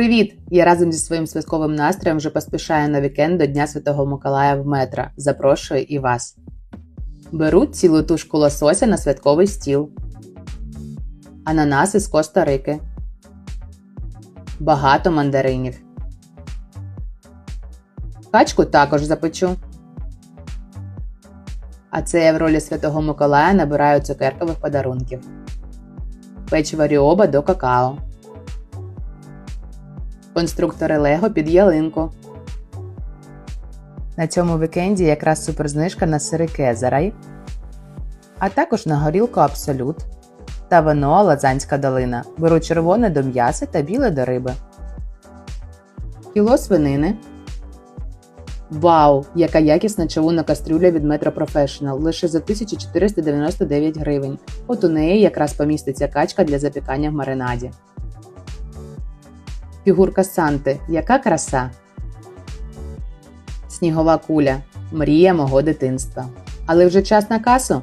Привіт! Я разом зі своїм святковим настроєм вже поспішаю на вікенд до Дня Святого Миколая в метро. Запрошую і вас. Беру цілу тушку лосося на святковий стіл. Ананаси з Коста-Рики. Багато мандаринів. Качку також запечу. А це я в ролі Святого Миколая набираю цукеркових подарунків. Печиво Ріоба до какао. Конструктори Лего під ялинку. На цьому вікенді якраз суперзнижка на сири Кезерай, а також на горілку Абсолют та вино Лазанська долина. Беру червоне до м'яса та біле до риби. Кіло свинини. Вау! Яка якісна чавунна кастрюля від Metro Professional лише за 1499 гривень. От у неї якраз поміститься качка для запікання в маринаді. Фігурка Санти. Яка краса! Снігова куля. Мрія мого дитинства. Але вже час на касу.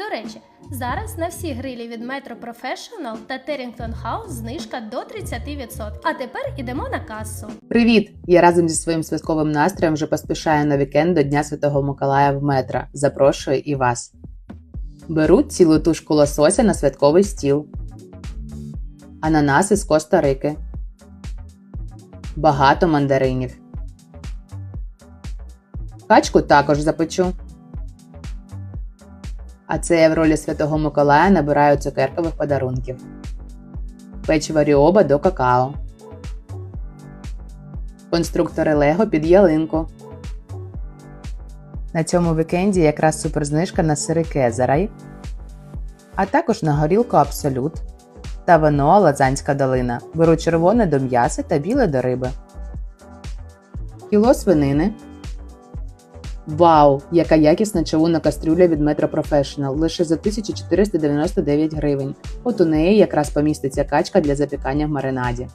До речі, зараз на всі грилі від Metro Professional та Terrington House знижка до 30%. А тепер ідемо на касу. Привіт! Я разом зі своїм святковим настроєм вже поспішаю на вікенд до Дня Святого Миколая в метро. Запрошую і вас. Беру цілу тушку лосося на святковий стіл. Ананаси з Коста-Рики. Багато мандаринів. Качку також запечу. А це я в ролі Святого Миколая набираю цукеркових подарунків. Печиво Ріоба до какао. Конструктори Лего під ялинку. На цьому вікенді якраз суперзнижка на сири Кезерай, а також на горілку Абсолют та вино Лазанська долина. Беру червоне до м'яса та біле до риби. Кіло свинини. Вау! Яка якісна чавунна кастрюля від Metro Professional лише за 1499 гривень. От у неї якраз поміститься качка для запікання в маринаді.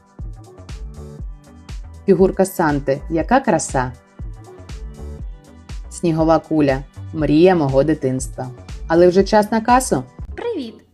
Фігурка Санти. Яка краса! Снігова куля. Мрія мого дитинства. Але вже час на касу. Привіт!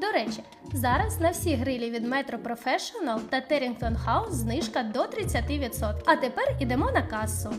До речі, зараз на всі грилі від Metro Professional та Terrington House знижка до 30%. А тепер ідемо на касу.